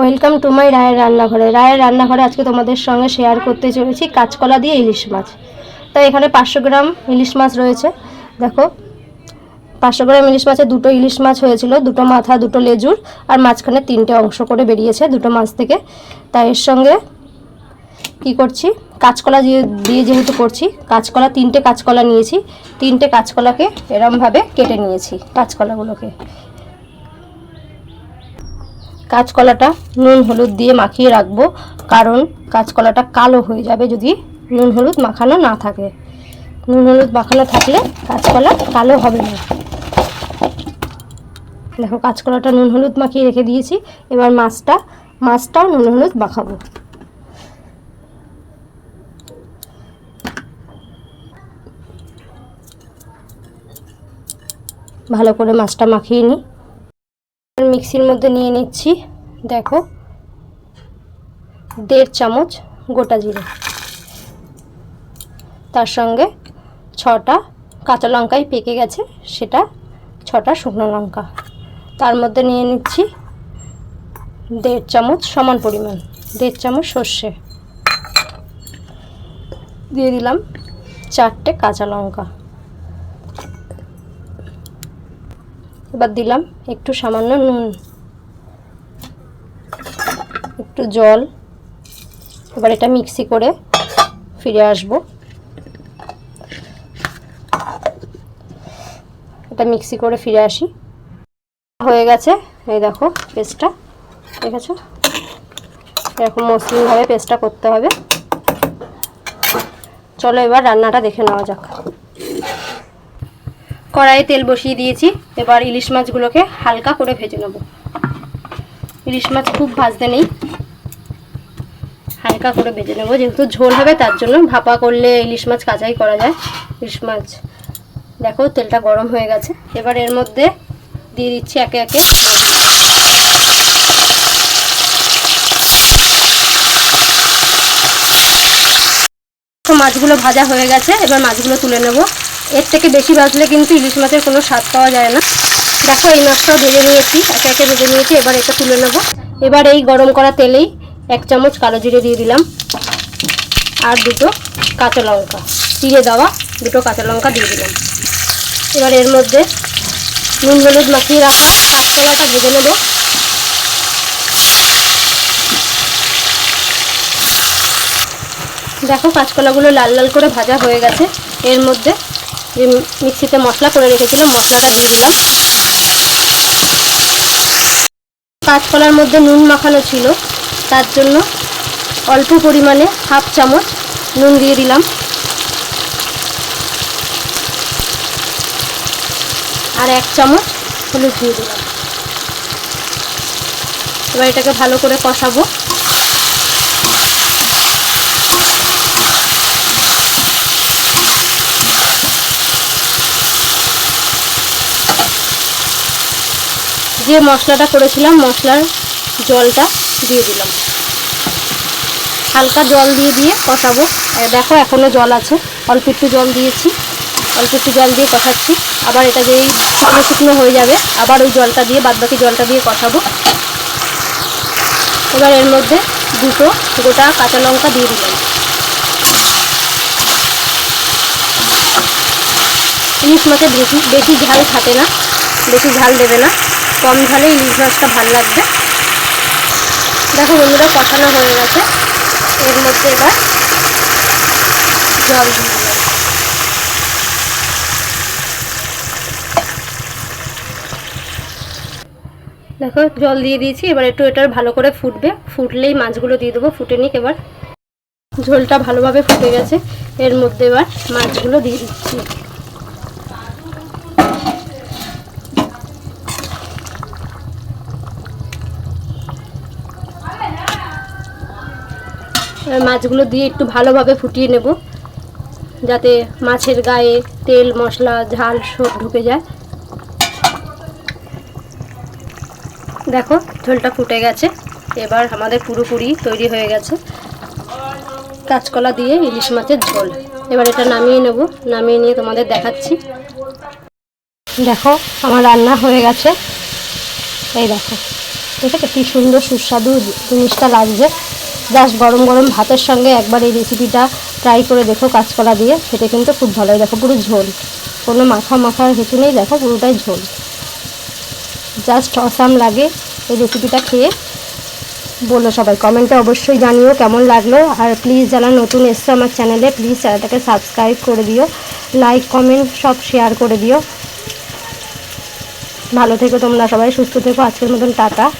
Welcome to my রায়ের রান্নাঘরে। রায়ের রান্নাঘরে আজকে তোমাদের সঙ্গে শেয়ার করতে চলেছি কাঁচকলা দিয়ে ইলিশ মাছ। তো এখানে পাঁচশো গ্রাম ইলিশ মাছ রয়েছে। দেখো, পাঁচশো গ্রাম ইলিশ মাছে দুটো ইলিশ মাছ হয়েছিল, দুটো মাথা, দুটো লেজুর, আর মাঝখানে তিনটে অংশ করে বেরিয়েছে দুটো মাছ থেকে। তাই এর সঙ্গে কি করছি? কাঁচকলা দিয়ে যেহেতু করছি, কাঁচকলা, তিনটে কাঁচকলা নিয়েছি। তিনটে কাঁচকলাকে এরমভাবে কেটে নিয়েছি কাঁচকলাগুলোকে। কাঁচকলাটা নুন, হলুদ দিয়ে মাখিয়ে রাখব, কারণ কাঁচকলাটা কালো হয়ে যাবে যদি নুন, হলুদ মাখানো না থাকে। নুন, হলুদ মাখানো থাকলে কাঁচকলা কালো হবে না। দেখো, কাঁচকলাটা নুন, হলুদ মাখিয়ে রেখে দিয়েছি। এবার মাছটা, মাছটাও নুন, হলুদ মাখাবো। ভালো করে মাছটা মাখিয়ে নিই। মিক্সির মধ্যে নিয়ে নিচ্ছি। দেখো, দেড় চামচ গোটা জিরে। তার সঙ্গে ছটা কাঁচা লঙ্কাই পেকে গেছে, সেটা ছটা শুকনো লঙ্কা। তার মধ্যে নিয়ে নিচ্ছি দেড় চামচ সমান পরিমাণ, দেড় চামচ সর্ষে। দিয়ে দিলাম চারটে কাঁচা লঙ্কা। এবার দিলাম একটু সামান্য নুন, একটু জল। এবার এটা মিক্সি করে ফিরে আসব। এটা মিক্সি করে ফিরে আসি। হয়ে গেছে, এই দেখো পেস্টটা, দেখেছ? এরকম মসৃণভাবে পেস্টটা করতে হবে। চলো এবার রান্নাটা দেখে নেওয়া যাক। কড়াইয়ে তেল বসিয়ে দিয়েছি। এবার ইলিশ মাছগুলোকে হালকা করে ভেজে নেব। ইলিশ মাছ খুব ভাজতে নেই। হালকা করে ভেজে নেব। যেহেতু ঝোল হবে, তার জন্য ভাপা করলে ইলিশ মাছ কাঁচাই করা যায়। ইলিশ মাছ, দেখো তেলটা গরম হয়ে গেছে। এবার এর মধ্যে দিয়ে দিচ্ছি একে একে। মাছগুলো ভাজা হয়ে গেছে। এবার মাছগুলো তুলে নেব। এর থেকে বেশি ভাজলে কিন্তু ইলিশ মাছের কোনো স্বাদ পাওয়া যায় না। দেখো এই মাছটাও ভেজে নিয়েছি, একে একে ভেজে নিয়েছি, এবার এটা তুলে নেব। এবার এই গরম করা তেলেই এক চামচ কালো জিরে দিয়ে দিলাম আর দুটো কাঁচা লঙ্কা। চিড়ে দেওয়া দুটো কাঁচা লঙ্কা দিয়ে দিলাম। এবার এর মধ্যে নুন হলুদ মাখিয়ে রাখা কাঁচকলাটা ভেজে নেব। দেখো কাঁচকলাগুলো লাল লাল করে ভাজা হয়ে গেছে। এর মধ্যে যে মিক্সিতে মশলা করে রেখেছিলাম, মশলাটা দিয়ে দিলাম। কাঁচকলার মধ্যে নুন মাখানো ছিল, তার জন্য অল্প পরিমাণে হাফ চামচ নুন দিয়ে দিলাম। আর এক চামচ হলুদ দিয়ে দিলাম। এবার এটাকে ভালো করে কষাবো। যে মশলাটা করেছিলাম, মশলার জলটা দিয়ে দিলাম। হালকা জল দিয়ে দিয়ে কষাবো। দেখো এখনও জল আছে। অল্প একটু জল দিয়েছি। অল্প একটু জল দিয়ে কষাচ্ছি। আবার এটা যেই শুকনো শুকনো হয়ে যাবে, আবার ওই জলটা দিয়ে, বাদবাকি জলটা দিয়ে কষাবো। এবার এর মধ্যে দুটো গোটা কাঁচা লঙ্কা দিয়ে দিলাম। ইলিশ মাছে বেশি বেশি ঝাল থাকে না, বেশি ঝাল দেবে না। কম ঝালে ইলিশ মাছটা ভালো লাগবে। দেখো বন্ধুরা কষানো হয়ে গেছে। এর মধ্যে এবার জল দিয়ে দেখো, জল দিয়ে দিয়েছি। এবার একটু এটা ভালো করে ফুটবে। ফুটলেই মাছগুলো দিয়ে দেবো। ফুটে নিক এবার। ঝোলটা ভালোভাবে ফুটে গেছে। এর মধ্যে এবার মাছগুলো দিয়ে দিচ্ছি। মাছগুলো দিয়ে একটু ভালোভাবে ফুটিয়ে নেব, যাতে মাছের গায়ে তেল, মশলা, ঝাল সব ঢুকে যায়। দেখো, ঝোলটা ফুটে গেছে। এবার আমাদের পুরোপুরি তৈরি হয়ে গেছে কাঁচকলা দিয়ে ইলিশ মাছের ঝোল। এবার এটা নামিয়ে নেব, নামিয়ে নিয়ে তোমাদের দেখাচ্ছি। দেখো, আমার রান্না হয়ে গেছে। এই দেখো ঠিক আছে কি সুন্দর সুস্বাদু জিনিসটা লাগছে। জাস্ট গরম গরম ভাতের সঙ্গে একবার এই রেসিপিটা ট্রাই করে দেখো কাঁচকলা দিয়ে। খেতে কিন্তু খুব ভালো হয়। দেখো পুরো ঝোল। কোনো মাখা মাখার কিছু নেই। দেখো পুরোটাই ঝোল। জাস্ট অসাম লাগে এই রেসিপিটা খেয়ে। বলো সবাই, কমেন্টে অবশ্যই জানিও কেমন লাগল। আর প্লিজ যারা নতুন এসছো আমার চ্যানেলে প্লিজ চ্যানেলটাকে সাবস্ক্রাইব করে দিও। লাইক কমেন্ট সব শেয়ার করে দিও। ভালো থেকো তোমরা সবাই। সুস্থ থেকো। আজকের মতন টাটা।